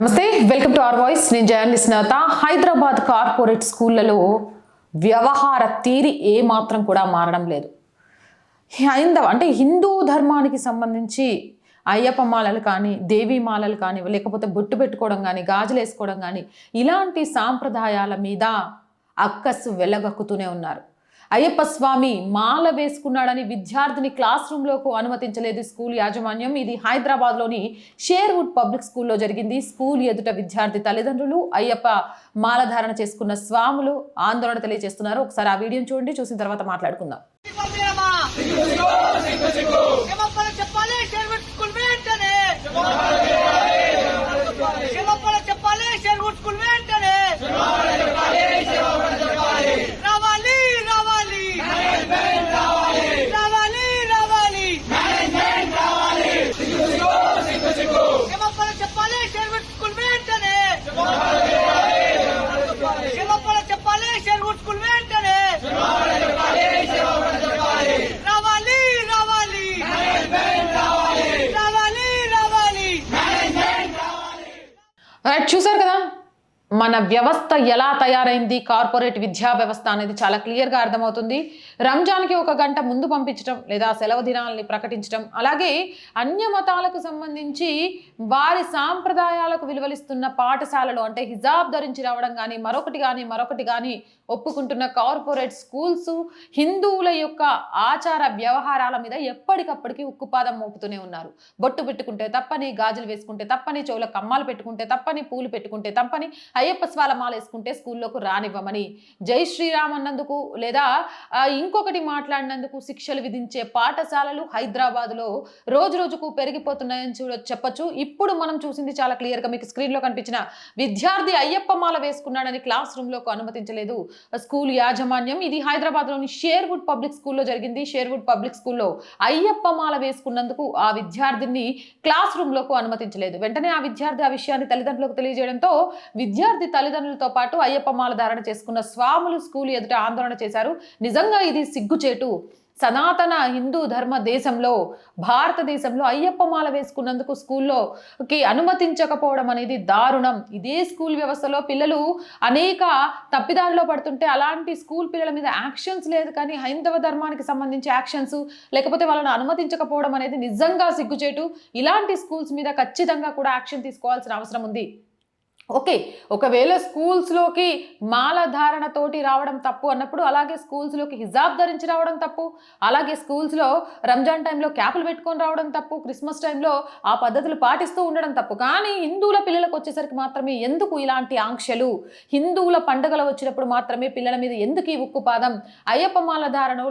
నమస్తే welcome to our voice. నేను journalist Navata Hyderabad corporate స్కూళ్ళలో వ్యవహార తీరి ఏ మాత్రం కూడా మారడం లేదు. హైందవ అంటే హిందూ ధర్మానికి సంబంధించి అయ్యప్ప మాలలు కానీ దేవీ మాలలు కానీ లేకపోతే బొట్టు పెట్టుకోవడం కానీ గాజులు వేసుకోవడం కానీ ఇలాంటి సాంప్రదాయాల మీద అక్కసు వెలగక్కుతూనే ఉన్నారు. అయ్యప్ప స్వామి మాల వేసుకున్నాడని విద్యార్థిని క్లాస్ రూమ్లోకి అనుమతించలేదు స్కూల్ యాజమాన్యం ఇది హైదరాబాద్లోని షేర్వుడ్ పబ్లిక్ స్కూల్లో జరిగింది స్కూల్ ఎదుట విద్యార్థి తల్లిదండ్రులు అయ్యప్ప మాల ధారణ చేసుకున్న స్వాములు ఆందోళన తెలియజేస్తున్నారు ఒకసారి ఆ వీడియోని చూడండి చూసిన తర్వాత మాట్లాడుకుందాం రైట్ చూసారు కదా మన వ్యవస్థ ఎలా తయారైంది? కార్పొరేట్ విద్యా వ్యవస్థ అనేది చాలా క్లియర్గా అర్థమవుతుంది. రంజాన్కి ఒక గంట ముందు పంపించడం లేదా సెలవు దినాలని ప్రకటించడం అలాగే అన్య మతాలకు సంబంధించి వారి సాంప్రదాయాలకు విలువలిస్తున్న పాఠశాలలు అంటే హిజాబ్ ధరించి రావడం కానీ మరొకటి కానీ మరొకటి కానీ ఒప్పుకుంటున్న కార్పొరేట్ స్కూల్స్ హిందువుల యొక్క ఆచార వ్యవహారాల మీద ఎప్పటికప్పటికి ఉక్కుపాదం మోపుతూనే ఉన్నారు. బొట్టు పెట్టుకుంటే తప్పని గాజులు వేసుకుంటే తప్పని చెవుల కమ్మాలు పెట్టుకుంటే తప్పని పూలు పెట్టుకుంటే తప్పని అయ్యప్ప స్వాల మాల వేసుకుంటే స్కూల్లోకి రానివ్వమని జై శ్రీరామ్ అన్నందుకు లేదా ఇంకొకటి మాట్లాడినందుకు శిక్షలు విధించే పాఠశాలలు హైదరాబాద్లో రోజు రోజుకు పెరిగిపోతున్నాయని చూడ చెప్పచ్చు. ఇప్పుడు మనం చూసింది చాలా క్లియర్గా మీకు స్క్రీన్లో కనిపించిన విద్యార్థి అయ్యప్ప మాల వేసుకున్నాడని క్లాస్ రూమ్లోకి అనుమతించలేదు స్కూల్ యాజమాన్యం. ఇది హైదరాబాద్లోని షేర్వుడ్ పబ్లిక్ స్కూల్లో జరిగింది. షేర్వుడ్ పబ్లిక్ స్కూల్లో అయ్యప్ప మాల వేసుకున్నందుకు ఆ విద్యార్థిని క్లాస్ రూమ్లోకి అనుమతించలేదు. వెంటనే ఆ విద్యార్థి ఆ విషయాన్ని తల్లిదండ్రులకు తెలియజేయడంతో విద్యార్థి తల్లిదండ్రులతో పాటు అయ్యప్పమాల ధారణ చేసుకున్న స్వాములు స్కూల్ ఎదుట ఆందోళన చేశారు. నిజంగా ఇది సిగ్గుచేటు. సనాతన హిందూ ధర్మ దేశంలో భారతదేశంలో అయ్యప్పమాల వేసుకున్నందుకు స్కూల్లోకి అనుమతించకపోవడం అనేది దారుణం. ఇదే స్కూల్ వ్యవస్థలో పిల్లలు అనేక తప్పిదారిలో పడుతుంటే అలాంటి స్కూల్ పిల్లల మీద యాక్షన్స్ లేదు కానీ హైందవ ధర్మానికి సంబంధించి యాక్షన్స్ లేకపోతే వాళ్ళని అనుమతించకపోవడం అనేది నిజంగా సిగ్గుచేటు. ఇలాంటి స్కూల్స్ మీద ఖచ్చితంగా కూడా యాక్షన్ తీసుకోవాల్సిన అవసరం ఉంది. ఓకే ఒకవేళ స్కూల్స్లోకి మాల ధారణతోటి రావడం తప్పు అన్నప్పుడు అలాగే స్కూల్స్లోకి హిజాబ్ ధరించి రావడం తప్పు అలాగే స్కూల్స్లో రంజాన్ టైంలో క్యాపులు పెట్టుకొని రావడం తప్పు క్రిస్మస్ టైంలో ఆ పద్ధతులు పాటిస్తూ ఉండడం తప్పు. కానీ హిందువుల పిల్లలకు వచ్చేసరికి మాత్రమే ఎందుకు ఇలాంటి ఆంక్షలు? హిందువుల పండుగలు వచ్చినప్పుడు మాత్రమే పిల్లల మీద ఎందుకు ఈ ఉక్కుపాదం? అయ్యప్ప మాల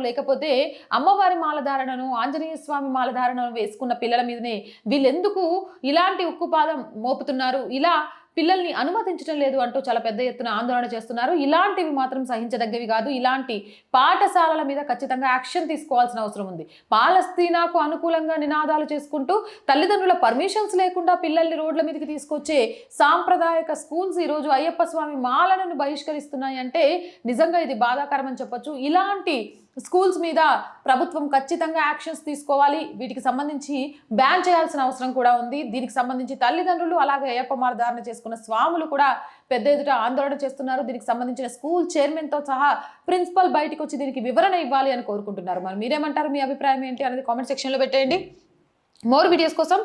లేకపోతే అమ్మవారి మాల ధారణను ఆంజనేయ స్వామి మాల ధారణను వేసుకున్న పిల్లల మీదనే వీళ్ళెందుకు ఇలాంటి ఉక్కుపాదం మోపుతున్నారు? ఇలా పిల్లల్ని అనుమతించడం లేదు అంటూ చాలా పెద్ద ఎత్తున ఆందోళన చేస్తున్నారు. ఇలాంటివి మాత్రం సహించదగ్గవి కాదు. ఇలాంటి పాఠశాలల మీద ఖచ్చితంగా యాక్షన్ తీసుకోవాల్సిన అవసరం ఉంది. పాలస్తీనాకు అనుకూలంగా నినాదాలు చేసుకుంటూ తల్లిదండ్రుల పర్మిషన్స్ లేకుండా పిల్లల్ని రోడ్ల మీదకి తీసుకొచ్చే సాంప్రదాయక స్కూల్స్ ఈరోజు అయ్యప్ప స్వామి మాలలను బహిష్కరిస్తున్నాయి అంటే నిజంగా ఇది బాధాకరం అని చెప్పొచ్చు. ఇలాంటి స్కూల్స్ మీద ప్రభుత్వం ఖచ్చితంగా యాక్షన్స్ తీసుకోవాలి. వీటికి సంబంధించి బ్యాన్ చేయాల్సిన అవసరం కూడా ఉంది. దీనికి సంబంధించి తల్లిదండ్రులు అలాగే అయ్యప్ప ధారణ చేసుకున్న స్వాములు కూడా పెద్ద ఎదుట ఆందోళన చేస్తున్నారు. దీనికి సంబంధించిన స్కూల్ చైర్మన్తో సహా ప్రిన్సిపల్ బయటకు వచ్చి దీనికి వివరణ ఇవ్వాలి అని కోరుకుంటున్నారు. మరి మీరేమంటారు? మీ అభిప్రాయం ఏంటి అనేది కామెంట్ సెక్షన్లో పెట్టేయండి. మోర్ వీడియోస్ కోసం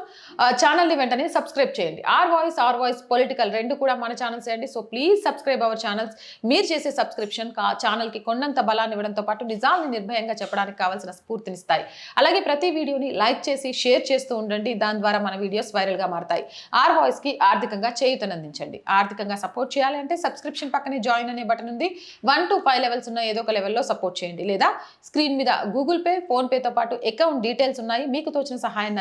ఛానల్ని వెంటనే సబ్స్క్రైబ్ చేయండి. R voice R voice political రెండు కూడా మన ఛానల్స్ అండి. So please subscribe our channels. మీరు చేసే సబ్స్క్రిప్షన్ కా ఛానల్కి కొండంత బలాన్ని ఇవ్వడంతో పాటు నిజాల్ని నిర్భయంగా చెప్పడానికి కావాల్సిన స్ఫూర్తినిస్తాయి అలాగే ప్రతి వీడియోని లైక్ చేసి షేర్ చేస్తూ ఉండండి. దాని ద్వారా మన వీడియోస్ వైరల్గా మారతాయి. ఆర్ వాయిస్కి ఆర్థికంగా చేయూతనందించండి ఆర్థికంగా సపోర్ట్ చేయాలి అంటే సబ్స్క్రిప్షన్ పక్కనే జాయిన్ అనే బటన్ ఉంది. వన్ టు ఫైవ్ లెవెల్స్ ఉన్న ఏదో ఒక లెవెల్లో సపోర్ట్ చేయండి. లేదా స్క్రీన్ మీద గూగుల్ పే ఫోన్పేతో పాటు అకౌంట్ డీటెయిల్స్ ఉన్నాయి. మీకు తోచిన సహాయాన్ని